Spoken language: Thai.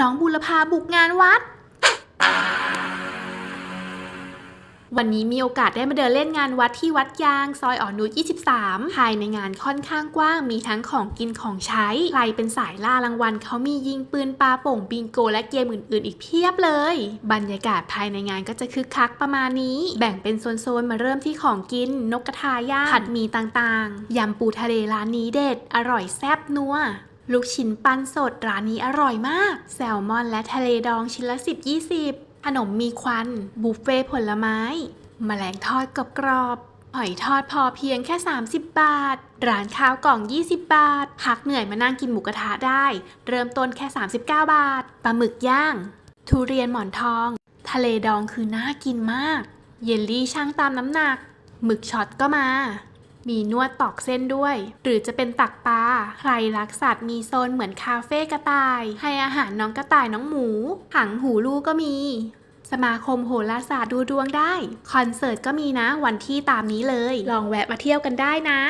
น้องบุรพาบุกงานวัด วันนี้มีโอกาสได้มาเดินเล่นงานวัดที่วัดยาง ซอยอ่อนนุช23 ภายในงานค่อนข้างกว้าง มีทั้งของกินของใช้ ใครเป็นสายล่ารางวัลเขามียิงปืนปลาโป่งบิงโก และเกมอื่นๆ อีกเพียบเลย บรรยากาศภายในงานก็จะคึกคักประมาณนี้ แบ่งเป็นโซนๆ มาเริ่มที่ของกิน นกกระทาย่างผัดหมีต่างๆ ยำปูทะเลร้านนี้เด็ด อร่อยแซ่บนัว ลูกชิ้นปั้นสดร้านนี้อร่อยมาก แซลมอนและทะเลดองชิ้นละ 10-20 ขนมมีควัน บุฟเฟ่ผลไม้ แมลงทอดกรอบหอยทอดพอเพียงแค่ 30 บาท ร้านข้าวกล่อง 20 บาท พักเหนื่อยมานั่งกินหมูกระทะได้ เริ่มต้นแค่ 39 บาท ปลาหมึกย่าง ทุเรียนหมอนทอง ทะเลดองคือน่ากินมาก เยลลี่ช่างตามน้ำหนัก หมึกช็อตก็มา มีนวดตอกเส้นด้วย หรือจะเป็นตักปลา ใครรักสัตว์มีโซนเหมือนคาเฟ่กระต่าย ให้อาหารน้องกระต่ายน้องหมู หังหูลูกก็มี สมาคมโหราศาสตร์ดูดวงได้ คอนเสิร์ตก็มีนะวันที่ตามนี้เลย ลองแวะมาเที่ยวกันได้นะ